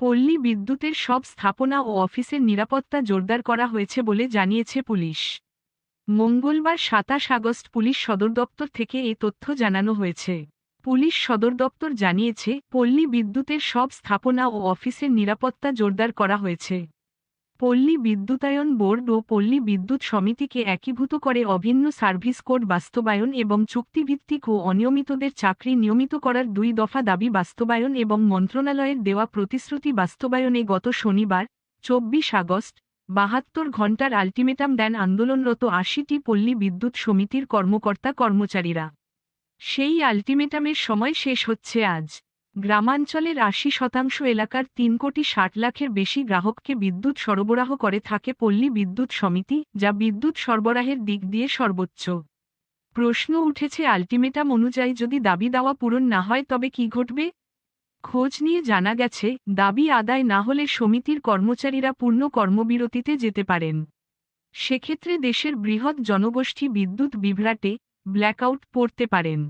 পল্লী বিদ্যুতের সব স্থাপনা ও অফিসের নিরাপত্তা জোরদার করা হয়েছে বলে জানিয়েছে পুলিশ। মঙ্গলবার সাতাশ আগস্ট পুলিশ সদর দপ্তর থেকে এ তথ্য জানানো হয়েছে। পুলিশ সদর দপ্তর জানিয়েছে, পল্লী বিদ্যুতের সব স্থাপনা ও অফিসের নিরাপত্তা জোরদার করা হয়েছে। পল্লী বিদ্যুতায়ন বোর্ড ও পল্লী বিদ্যুৎ সমিতিকে একীভূত করে অভিন্ন সার্ভিস কোড বাস্তবায়ন এবং চুক্তিভিত্তিক ও অনিয়মিতদের চাকরি নিয়মিত করার দুই দফা দাবি বাস্তবায়ন এবং মন্ত্রণালয়ের দেওয়া প্রতিশ্রুতি বাস্তবায়নে গত শনিবার, চব্বিশ আগস্ট, বাহাত্তর ঘণ্টার আলটিমেটাম দেন আন্দোলনরত আশিটি পল্লী বিদ্যুৎ সমিতির কর্মকর্তা কর্মচারীরা। সেই আলটিমেটামের সময় শেষ হচ্ছে আজ। গ্রামাঞ্চলের আশি শতাংশ এলাকার তিন কোটি ষাট লাখের বেশি গ্রাহককে বিদ্যুৎ সরবরাহ করে থাকে পল্লী বিদ্যুৎ সমিতি, যা বিদ্যুৎ সরবরাহের দিক দিয়ে সর্বোচ্চ। প্রশ্ন উঠেছে আলটিমেটাম অনুযায়ী যদি দাবি দাওয়া পূরণ না হয় তবে কি ঘটবে? খোঁজ নিয়ে জানা গেছে, দাবি আদায় না হলে সমিতির কর্মচারীরা পূর্ণ কর্মবিরতিতে যেতে পারেন। সেক্ষেত্রে দেশের বৃহৎ জনগোষ্ঠী বিদ্যুৎ বিভ্রাটে, ব্ল্যাকআউট পড়তে পারেন।